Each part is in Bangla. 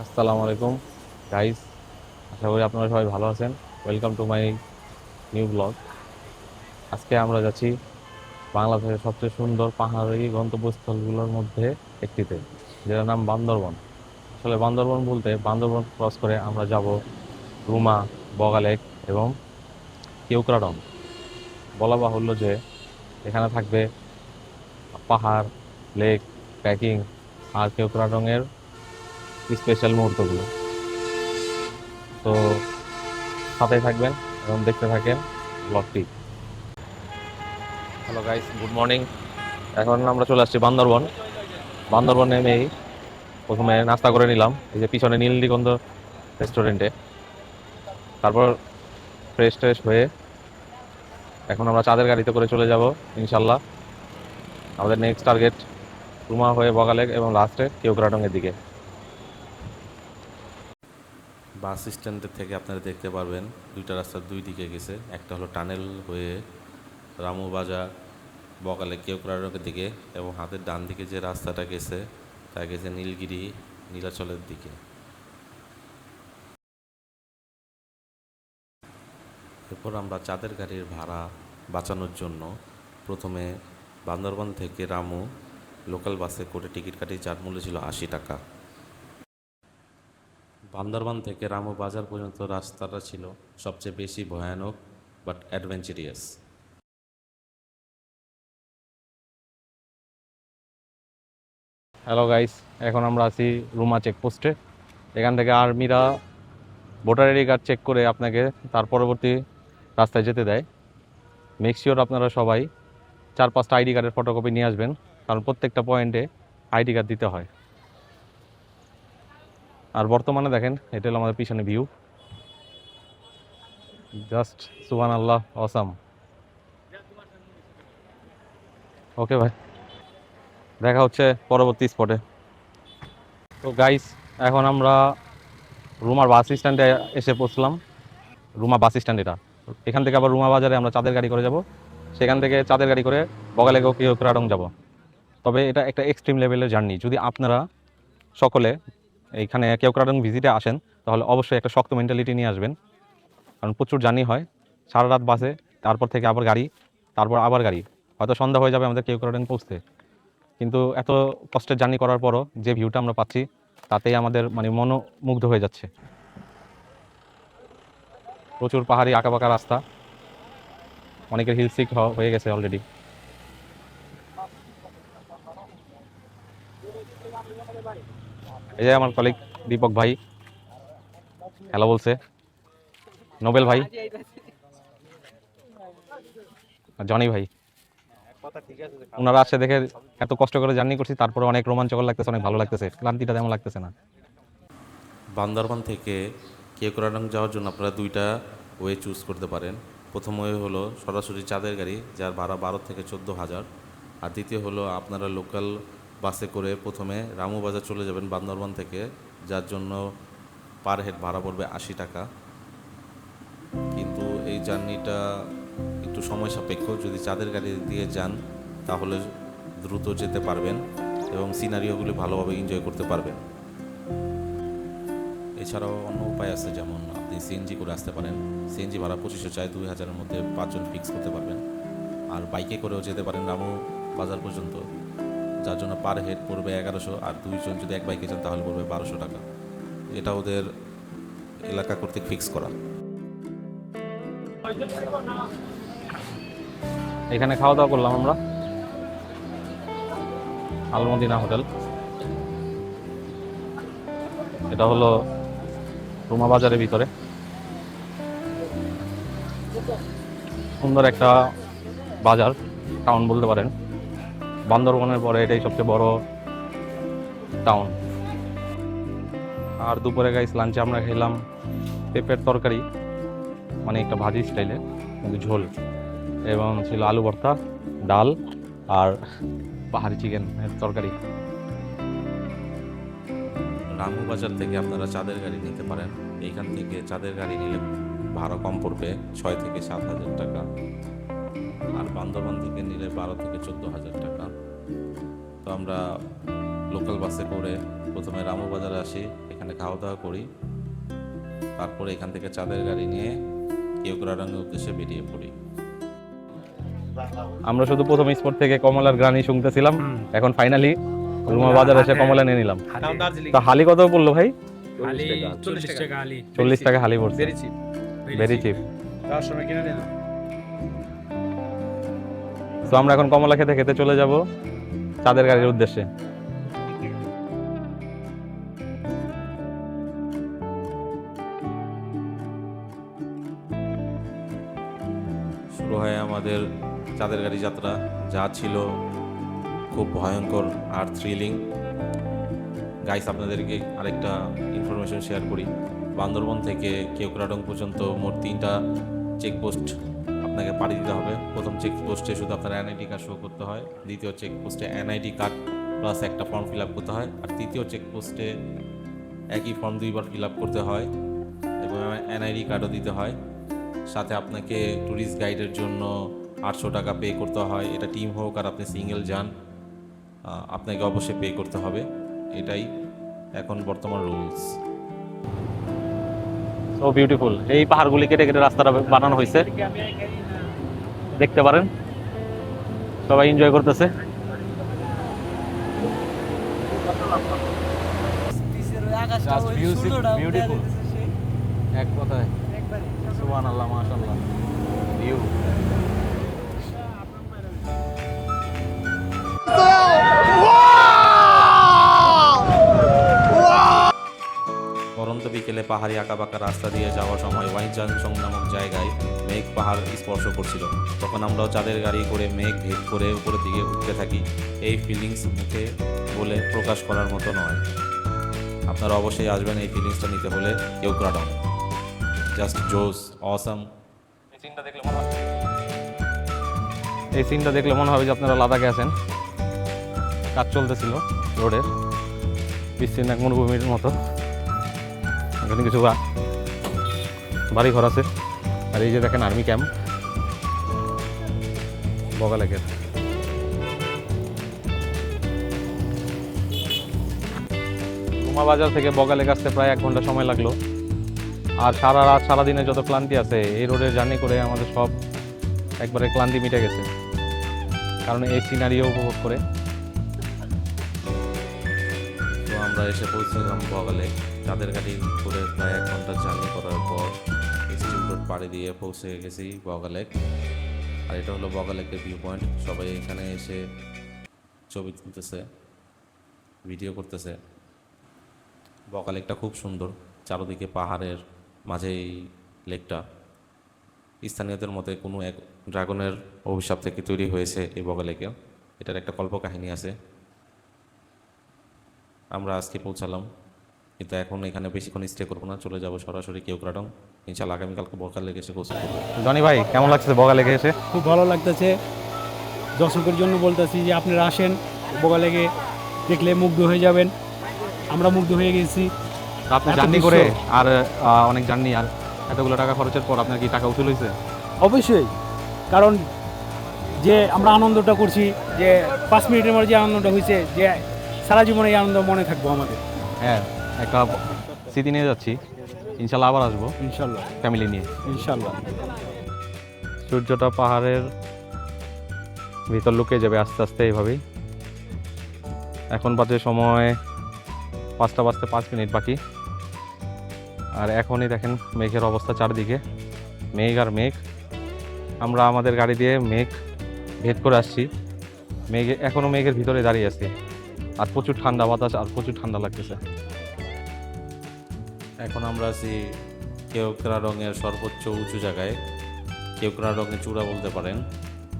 আসসালামু আলাইকুম। গাইস আশা করি আপনারা সবাই ভালো আছেন। Welcome to my new blog আজকে আমরা যাচ্ছি বাংলাদেশের সবচেয়ে সুন্দর পাহাড়ি গন্তব্যস্থলগুলোর মধ্যে একটিতে, যেটার নাম বান্দরবন। আসলে বান্দরবন বলতে বান্দরবন ক্রস করে আমরা যাব রুমা বগালেক এবং কেউক্রাডন বলা বাহুল্য যে এখানে থাকবে পাহাড়, লেক, প্যাকিং আর কেউক্রাডংয়ের স্পেশাল মুহূর্তগুলো। তো সাথে থাকবেন এবং দেখতে থাকেন ব্লগটি হ্যালো গাইস গুড মর্নিং এখন আমরা চলে আসছি বান্দরবন। বান্দরবন নেমেই প্রথমে নাস্তা করে নিলাম। এই যে পিছনে নীলদিগন্ধ রেস্টুরেন্টে তারপর ফ্রেশ ট্রেশ হয়ে এখন আমরা চাঁদের গাড়িতে করে চলে যাব ইনশাল্লাহ আমাদের নেক্সট টার্গেট রুমা হয়ে বগালেক এবং লাস্টে কেউক্রাডংয়ের দিকে। বাস স্ট্যান্ডের থেকে আপনারা দেখতে পারবেন, দুইটা রাস্তার দুই দিকে গেছে। একটা হলো টানেল হয়ে রামু বাজার, বকালে কেউকরারকের দিকে এবং হাতের ডান দিকে যে রাস্তাটা গেছে, তা গেছে নীলগিরি, নীলাচলের দিকে। এরপর আমরা চাঁদের গাড়ির ভাড়া বাঁচানোর জন্য প্রথমে বান্দরবান থেকে রামু লোকাল বাসে করে টিকিট কাটি যার মূল্য ছিল আশি টাকা। বান্দরবান থেকে রামু বাজার পর্যন্ত রাস্তাটা ছিল সবচেয়ে বেশি ভয়ানক বাট অ্যাডভেঞ্চারিয়াস হ্যালো গাইস এখন আমরা আছি রুমা চেকপোস্টে এখান থেকে আর্মিরা ভোটার আইডি কার্ড চেক করে আপনাকে তার পরবর্তী রাস্তায় যেতে দেয়। মেক শিওর আপনারা সবাই চার পাঁচটা আইডি কার্ডের ফটোকপি নিয়ে আসবেন, কারণ প্রত্যেকটা পয়েন্টে আইডি কার্ড দিতে হয়। আর বর্তমানে দেখেন, এটা হলো আমাদের পিছনে ভিউ জাস্ট সুবান আল্লাহ অসাম ওকে ভাই, দেখা হচ্ছে পরবর্তী স্পটে তো গাইস এখন আমরা রুমার বাস স্ট্যান্ডে এসে পৌঁছলাম। রুমা বাস স্ট্যান্ড এটা। এখান থেকে আবার রুমা বাজারে আমরা চাঁদের গাড়ি করে যাব। সেখান থেকে চাঁদের গাড়ি করে বগালে কিরাডং যাব। তবে এটা একটা এক্সট্রিম লেভেলের জার্নি যদি আপনারা সকলে এইখানে কেউক্রাডং ভিজিটে আসেন, তাহলে অবশ্যই একটা শক্ত মেন্টালিটি নিয়ে আসবেন। কারণ প্রচুর জার্নি হয়, সারা রাত বাসে, তারপর থেকে আবার গাড়ি, তারপর আবার গাড়ি। হয়তো সন্ধ্যা হয়ে যাবে আমাদের কেউক্রাডং পৌঁছতে। কিন্তু এত কষ্টের জার্নি করার পরও যে ভিউটা আমরা পাচ্ছি, তাতেই আমাদের মানে মনোমুগ্ধ হয়ে যাচ্ছে। প্রচুর পাহাড়ি আঁকাবাঁকা রাস্তা। অনেকের হিল সিক হয়ে গেছে অলরেডি এই যে আমার কলিগ দীপক ভাই। হ্যালো বলছে। নোবেল ভাই। জনি ভাই। ওনারা আসছে দেখে এত কষ্ট করে জার্নি করছি, তারপরে অনেক রোমাঞ্চকর লাগতেছে, অনেক ভালো লাগতেছে। ক্লান্তিটা তেমন লাগতেছে না। বান্দরবান থেকে কেওকরাডং যাওয়ার জন্য আপনারা দুইটা ওয়ে চুজ করতে পারেন। প্রথম ওয়ে হলো সরাসরি চাঁদের গাড়ি, যার ভাড়া বারো থেকে চোদ্দ হাজার। আর দ্বিতীয় হলো আপনারা লোকাল বাসে করে প্রথমে রামু বাজার চলে যাবেন বান্দরবান থেকে, যার জন্য পার হেড ভাড়া পড়বে আশি টাকা। কিন্তু এই জার্নিটা একটু সময় সাপেক্ষ, যদি চাঁদের গাড়ি দিয়ে যান তাহলে দ্রুত যেতে পারবেন এবং সিনারিওগুলি ভালোভাবে এনজয় করতে পারবেন। এছাড়াও অন্য উপায় আছে, যেমন আপনি সিএনজি করে আসতে পারেন। সিএনজি ভাড়া পঁচিশশো চাই, দুই হাজারের মধ্যে পাঁচজন ফিক্স করতে পারবেন। আর বাইকে করেও যেতে পারেন রামু বাজার পর্যন্ত। যার জন্য পার হেড পড়বে এগারোশো আর দুইজন যদি এক বাইকে যান তাহলে পড়বে বারোশো টাকা। এটা ওদের এলাকা কর্তৃক ফিক্স করা। এখানে খাওয়া দাওয়া করলাম আমরা। আলমদিনা হোটেল। এটা হলো রুমা বাজারের ভিতরে। সুন্দর একটা বাজার টাউন বলতে পারেন। বান্দরবনের পরে এটাই সবচেয়ে বড় টাউন আর দুপুরে গাইস লাঞ্চে আমরা খেলাম পেঁপের তরকারি মানে একটা ভাজি স্টাইলে কিন্তু ঝোল। এবং ছিল আলু ভর্তা, ডাল আর পাহাড়ি চিকেন তরকারি। রামু বাজার থেকে আপনারা চাঁদের গাড়ি নিতে পারেন। এইখান থেকে চাঁদের গাড়ি নিলে ভাড়া কম পড়বে ছয় থেকে সাত হাজার টাকা। আর বান্দরবান থেকে নিলে বারো থেকে চোদ্দ হাজার টাকা। আমরা লোকাল বাসে করে প্রথমে রামু বাজারে আসি এখানে খাওয়া দাওয়া করি। তারপরে এখান থেকে চাঁদের গাড়ি নিয়ে কেওকরাডাঙ্গের উদ্দেশ্যে বেরিয়ে পড়ি। আমরা শুধু প্রথম স্পট থেকে কমলার গ্রানি শুনতেছিলাম এখন ফাইনালি রুমা বাজার এসে কমলা নিয়ে নিলাম। তা হালি কত পড়ল ভাই? চল্লিশ টাকা। হালি। চল্লিশ টাকা পড়ছে। Very cheap. তো আমরা এখন কমলা খেতে খেতে চলে যাব। চাঁদের গাড়ির উদ্দেশ্যে। শুরু হয় আমাদের চাঁদের গাড়ি যাত্রা। যা ছিল খুব ভয়ঙ্কর আর থ্রিলিং গাইস আপনাদেরকে আরেকটা ইনফরমেশন শেয়ার করি। বান্দরবন থেকে কেওকরাডং পর্যন্ত মোট তিনটা চেকপোস্ট আপনাকে পাড়ি দিতে হবে। প্রথম চেকপোস্টে শুধু আপনার এনআইডি কার্ড শো করতে হয়। দ্বিতীয় চেকপোস্টে এনআইডি কার্ড প্লাস একটা ফর্ম ফিল আপ করতে হয়। আর তৃতীয় চেকপোস্টে একই ফর্ম দুইবার ফিল আপ করতে হয় এবং এনআইডি কার্ডও দিতে হয়। সাথে আপনাকে ট্যুরিস্ট গাইডের জন্য আটশো টাকা পে করতে হয়। এটা টিম হোক আর আপনি সিঙ্গেল যান আপনাকে অবশ্যই পে করতে হবে। এটাই এখন বর্তমান রুলস সো বিউটিফুল এই পাহাড়গুলি কেটে কেটে রাস্তাটা বানানো হয়েছে। দেখতে পারেন। সবাই এনজয় করতেছে। এক কথায়। সুবহান আল্লাহ মাশাআল্লাহ। ভিউ বিকেলে পাহাড়ি আঁকাবাঁকা রাস্তা দিয়ে যাওয়ার সময় ওয়াইন জাংশন নামক জায়গায় মেঘ পাহাড় স্পর্শ করছিল। তখন আমরাও চাঁদের গাড়ি করে মেঘ ভেদ করে উপরের দিকে উঠতে থাকি। এই ফিলিংস মুখে বলে প্রকাশ করার মতো নয়। আপনারা অবশ্যই আসবেন এই ফিলিংসটা নিতে হলে কেউ ক্রাডন জাস্ট জোস, অসাম। এই সিনটা দেখলে মনে হবে এই সিনটা দেখলে মনে হবে যে আপনারা লাদাখে আছেন। কাজ চলতেছিল রোডের। বিস্তীর্ণ এক মরুভূমির মতো। এখানে কিছু বাড়ি ঘর আছে। আর এই যে দেখেন আর্মি ক্যাম্প। বগালেকের রুমা বাজার থেকে বগালেক আসতে প্রায় এক ঘণ্টা সময় লাগল। আর সারা রাত সারা দিনে যত ক্লান্তি আছে, এই রোডে জার্নি করে আমাদের সব একবারে ক্লান্তি মিটে গেছে। কারণ এই সিনারিও উপভোগ করে। আমরা এসে পৌঁছলাম বগালে। চাঁদের গাড়ি করে প্রায় এক ঘণ্টা জার্নি করার পর স্টিল রোড পাড়ি দিয়ে পৌঁছে গেছি বগালেক আর এটা হলো বগালেকের ভিউ পয়েন্ট সবাই এখানে এসে ছবি তুলতেছে ভিডিও করতেছে। বগালেকটা খুব সুন্দর। চারদিকে পাহাড়ের মাঝে এই লেকটা। স্থানীয়দের মতে কোনো এক ড্রাগনের অভিশাপ থেকে তৈরি হয়েছে এই বগালেকে। এটার একটা কল্পকাহিনী আছে। আমরা আজকে পৌঁছালাম। কিন্তু এখন এখানে বেশিক্ষণ স্টে করব না চলে যাব সরাসরি কেউক্রাডং ইনশাল্লাহ আগামীকালকে বকাল লেগে এসে গোসল করব জনি ভাই কেমন লাগছে বগালেকে এসে খুব ভালো লাগতেছে। দর্শকের জন্য বলতেছি যে আপনারা আসেন লেগে দেখলে মুগ্ধ হয়ে যাবেন। আমরা মুগ্ধ হয়ে গেছি। আপনি জার্নি করে আর আহ, অনেক জার্নি আর এতগুলো টাকা খরচের পর আপনার কি টাকা উসুল হয়েছে অবশ্যই। কারণ যে আমরা আনন্দটা করছি যে পাঁচ মিনিটের মধ্যে যে আনন্দটা হয়েছে যে সারা জীবনে এই আনন্দ মনে থাকব আমাদের। হ্যাঁ একটা স্মৃতি নিয়ে যাচ্ছি। ইনশাল্লাহ আবার আসব। ইনশাল্লাহ। ফ্যামিলি নিয়ে। ইনশাল্লাহ। সূর্যটা পাহাড়ের ভিতর লুকিয়ে যাবে আস্তে আস্তে এইভাবেই। এখন বাজে সময় পাঁচটা বাজতে পাঁচ মিনিট বাকি। আর এখনই দেখেন মেঘের অবস্থা চারদিকে। মেঘ আর মেঘ। আমরা আমাদের গাড়ি দিয়ে মেঘ ভেদ করে আসছি। মেঘে এখনও মেঘের ভিতরে দাঁড়িয়ে আছি। আর প্রচুর ঠান্ডা বাতাস, আর প্রচুর ঠান্ডা লাগতেছে। এখন আমরা আছি কেউকরা রঙের সর্বোচ্চ উঁচু জায়গায়। কেউকরা রঙের চূড়া বলতে পারেন,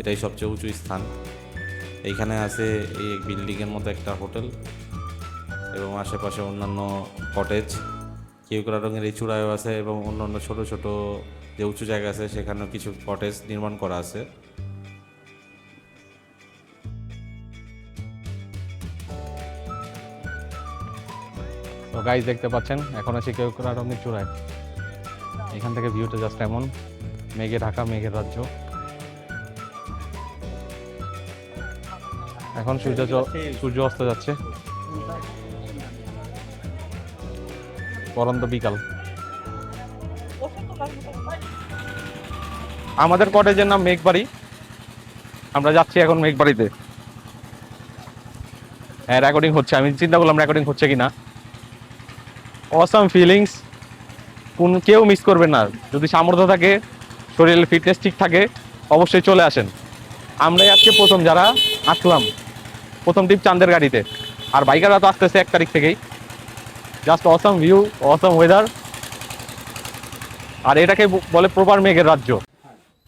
এটাই সবচেয়ে উঁচু স্থান। এইখানে আছে এই বিল্ডিংয়ের মতো একটা হোটেল এবং আশেপাশে অন্যান্য কটেজ। কেউকরা রঙের এই চূড়ায়ও আছে এবং অন্যান্য ছোট ছোট যে উঁচু জায়গা আছে, সেখানেও কিছু কটেজ নির্মাণ করা আছে। তো গাইজ দেখতে পাচ্ছেন, এখন আছি কেউ রঙের চূড়ায়। এখান থেকে ভিউটা জাস্ট এমন, মেঘে ঢাকা, মেঘের রাজ্য। এখন সূর্য সূর্য অস্ত যাচ্ছে। পরন্ত বিকাল। আমাদের কটেজের নাম মেঘবাড়ি। আমরা যাচ্ছি এখন মেঘবাড়িতে। হ্যাঁ রেকর্ডিং হচ্ছে। আমি চিন্তা করলাম রেকর্ডিং হচ্ছে কিনা। অসাম ফিলিংস কোন, কেউ মিস করবে না। যদি সামর্থ্য থাকে, শরীরের ফিটনেস ঠিক থাকে, অবশ্যই চলে আসেন। আমরাই আজকে প্রথম যারা আসলাম, প্রথম টিপ চাঁদের গাড়িতে। আর বাইকাররা তো আসতেছে এক তারিখ থেকেই। Just awesome view awesome weather আর এটাকে বলে প্রপার মেঘের রাজ্য।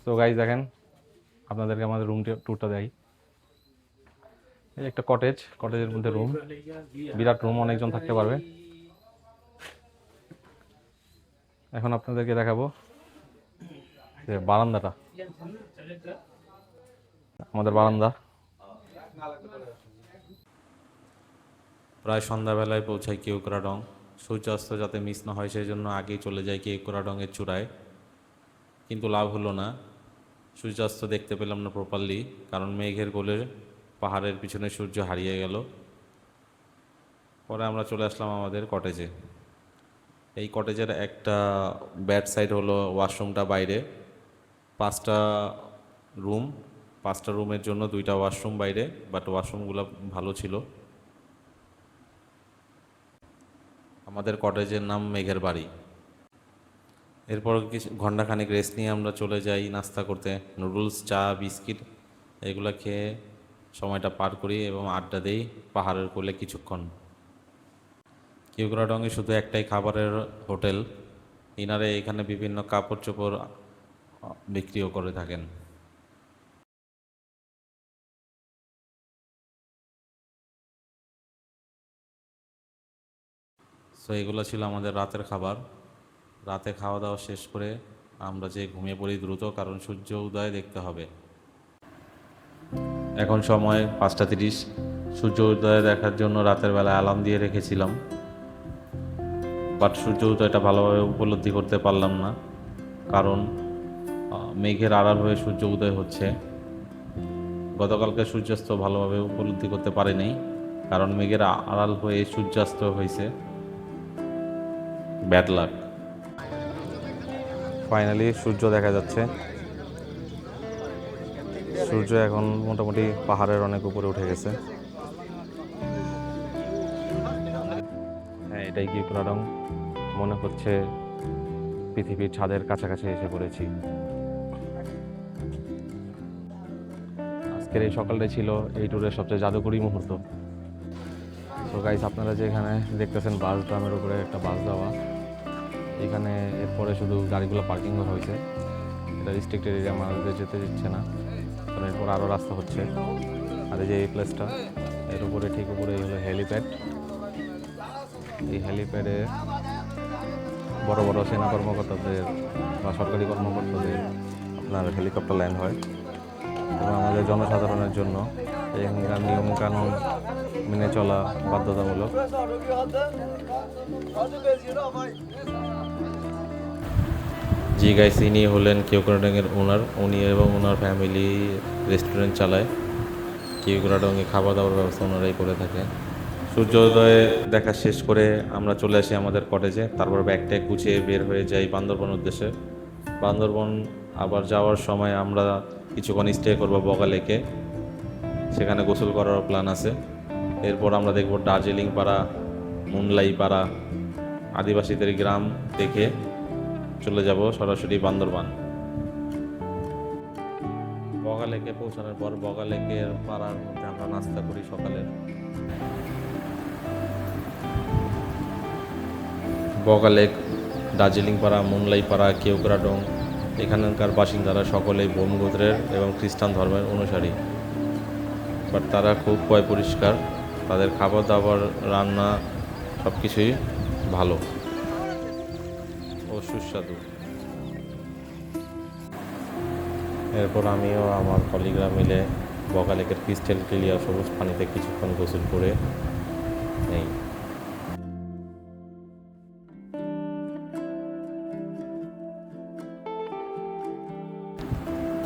তো গাইজ দেখেন, আপনাদেরকে আমাদের রুম ট্যুরটা দেয় এই একটা কটেজ কটেজের মধ্যে রুম বিরাট রুম অনেকজন থাকতে পারবে। এখন আপনাদেরকে দেখাবো যে বারান্দাটা। আমাদের বারান্দা। প্রায় সন্ধ্যাবেলায় পৌঁছায় কেউকরাডং সূর্যাস্ত যাতে মিস না হয় সেই জন্য আগেই চলে যায় কেউকরাডংয়ের চূড়ায়। কিন্তু লাভ হলো না। সূর্যাস্ত দেখতে পেলাম না প্রপারলি কারণ মেঘের গোলে পাহাড়ের পিছনে সূর্য হারিয়ে গেল। পরে আমরা চলে আসলাম আমাদের কটেজে এই কটেজের একটা ব্যাড সাইড হলো ওয়াশরুমটা বাইরে। পাঁচটা রুম, পাঁচটা রুমের জন্য দুইটা ওয়াশরুম বাইরে, বাট ওয়াশরুমগুলো ভালো ছিল। আমাদের কটেজের নাম মেঘের বাড়ি। এরপর কিছু ঘন্টাখানেক রেস্ট নিয়ে আমরা চলে যাই নাস্তা করতে। নুডলস, চা, বিস্কিট এগুলো খেয়ে সময়টা পার করি এবং আড্ডা দিই পাহাড়ের কোলে কিছুক্ষণ। কিউগ্রাডংয়ে শুধু একটাই খাবারের হোটেল। ইনারে এখানে বিভিন্ন কাপড় চোপড় বিক্রিও করে থাকেন। সো এগুলো ছিল আমাদের রাতের খাবার। রাতে খাওয়া দাওয়া শেষ করে আমরা যে ঘুমিয়ে পড়ি দ্রুত, কারণ সূর্য উদয় দেখতে হবে। এখন সময় পাঁচটা তিরিশ। সূর্য উদয় দেখার জন্য রাতের বেলা অ্যালার্ম দিয়ে রেখেছিলাম। বাট সূর্য এটা ভালোভাবে উপলব্ধি করতে পারলাম না। কারণ মেঘের আড়াল হয়ে সূর্য উদয় হচ্ছে। গতকালকে সূর্যাস্ত ভালোভাবে উপলব্ধি করতে পারিনি কারণ মেঘের আড়াল হয়ে সূর্যাস্ত হয়েছে। Bad luck. ফাইনালি সূর্য দেখা যাচ্ছে। সূর্য এখন মোটামুটি পাহাড়ের অনেক উপরে উঠে গেছে। হ্যাঁ এটাই কি রং মনে হচ্ছে পৃথিবীর ছাদের কাছাকাছি এসে পড়েছি। আজকের এই সকালটাই ছিল এই ট্যুরের সবচেয়ে জাদুকরী মুহূর্ত। তো গাইস আপনারা যে এখানে দেখতেছেন বাস, ড্রামের উপরে একটা বাস দেওয়া এখানে এরপরে শুধু গাড়িগুলো পার্কিং করা হয়েছে। এটা রিস্ট্রিক্টেড এরিয়া আমাদের যেতে দিচ্ছে না। কারণ এরপর আরও রাস্তা হচ্ছে। আর এই যে এই প্লেসটা এর উপরে ঠিক উপরে হলো হেলিপ্যাড এই হেলিপ্যাডে বড় বড় সেনা কর্মকর্তাদের বা সরকারি কর্মকর্তাদের আপনার হেলিকপ্টার ল্যান্ড হয়। এবং আমাদের জনসাধারণের জন্য এখানকার নিয়মকানুন মেনে চলা বাধ্যতামূলক। জি গাইস ইনি হলেন কিউকুরাডংয়ের ওনার। উনি এবং ওনার ফ্যামিলি রেস্টুরেন্ট চালায়। কিউকুরাডংয়ে খাওয়া দাওয়ার ব্যবস্থা ওনারাই করে থাকে সূর্যোদয় দেখা শেষ করে আমরা চলে আসি আমাদের কটেজে তারপর ব্যাগ ট্যাগ গুছিয়ে বের হয়ে যাই বান্দরবন উদ্দেশ্যে। বান্দরবন আবার যাওয়ার সময় আমরা কিছুক্ষণ স্টে করব বগা লেকে। সেখানে গোসল করার প্ল্যান আছে। এরপর আমরা দেখব দার্জিলিং পাড়া, মুনলাই পাড়া, আদিবাসীদের গ্রাম দেখে চলে যাব সরাসরি বান্দরবান। বগা লেকে পৌঁছানোর পর বগা লেকের পাড়ার মধ্যে আমরা নাস্তা করি সকালে। বগা লেক দার্জিলিং পাড়া মুনলাই পাড়া কেউকরাডং এখানকার বাসিন্দারা সকলেই বোম এবং খ্রিস্টান ধর্মের অনুসারী। বাট তারা খুব পয় পরিষ্কার, তাদের খাবার দাবার রান্না সব কিছুই ভালো ও সুস্বাদু। এরপর আমিও আমার কলিগরা মিলে বগালেকের ক্রিস্টেল ক্লিয়ার সবুজ পানিতে কিছুক্ষণ গোসল করে নেই।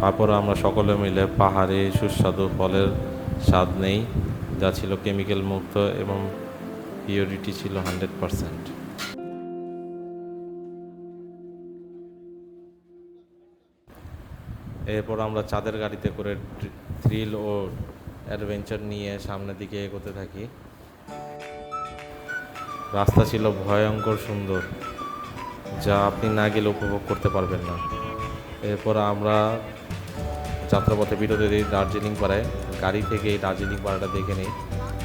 তারপর আমরা সকলে মিলে পাহাড়ে সুস্বাদু ফলের স্বাদ নেই, যা ছিল কেমিক্যাল মুক্ত এবং পিওরিটি ছিল হান্ড্রেড পারসেন্ট। এরপর আমরা চাঁদের গাড়িতে করে থ্রিল ও অ্যাডভেঞ্চার নিয়ে সামনের দিকে এগোতে থাকি। রাস্তা ছিল ভয়ঙ্কর সুন্দর, যা আপনি না গেলে উপভোগ করতে পারবেন না। এরপর আমরা যাত্রাপথে দিই দার্জিলিং পাড়ায় গাড়ি থেকে এই দার্জিলিং পাড়াটা দেখে নিই।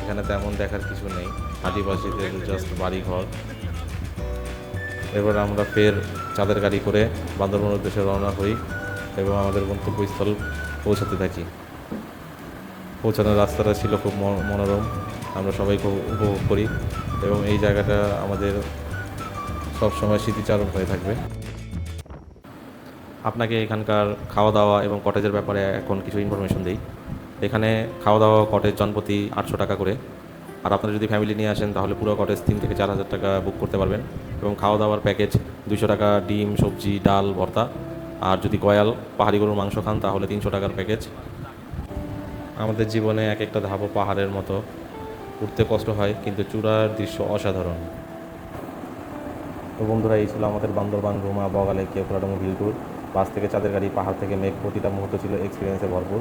এখানে তেমন দেখার কিছু নেই। আদিবাসীদের জাস্ট বাড়িঘর। এবার আমরা ফের চাঁদের গাড়ি করে বান্দরবন উদ্দেশ্যে রওনা হই এবং আমাদের গন্তব্যস্থল পৌঁছাতে থাকি। পৌঁছানোর রাস্তাটা ছিল খুব মন- মনোরম। আমরা সবাই খুব উপভোগ করি এবং এই জায়গাটা আমাদের সবসময় স্মৃতিচারণ হয়ে থাকবে। আপনাকে এখানকার খাওয়া দাওয়া এবং কটেজের ব্যাপারে এখন কিছু ইনফরমেশন দিই। এখানে খাওয়া দাওয়া কটেজ জনপ্রতি আটশো টাকা করে। আর আপনারা যদি ফ্যামিলি নিয়ে আসেন, তাহলে পুরো কটেজ তিন থেকে চার হাজার টাকা বুক করতে পারবেন। এবং খাওয়া দাওয়ার প্যাকেজ দুশো টাকা ডিম, সবজি, ডাল, ভর্তা। আর যদি গয়াল পাহাড়ি গরুর মাংস খান, তাহলে তিনশো টাকার প্যাকেজ আমাদের জীবনে এক একটা ধাপও পাহাড়ের মতো। উঠতে কষ্ট হয়, কিন্তু চূড়ার দৃশ্য অসাধারণ। তো বন্ধুরা, এই ছিল আমাদের Bandarban Ruma Bogalake Keokradong hill tour bus থেকে চাঁদের গাড়ি, পাহাড় থেকে মেঘ, প্রতিটা মুহূর্ত ছিল এক্সপিরিয়েন্সে ভরপুর।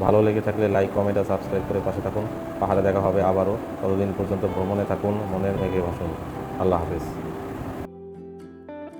ভালো লেগে থাকলে লাইক কমেন্ট আর সাবস্ক্রাইব করে পাশে থাকুন। পাহাড়ে দেখা হবে আবারও। ততদিন পর্যন্ত ভ্রমণে থাকুন, মনের মেঘে ভাসুন। আল্লাহ হাফেজ।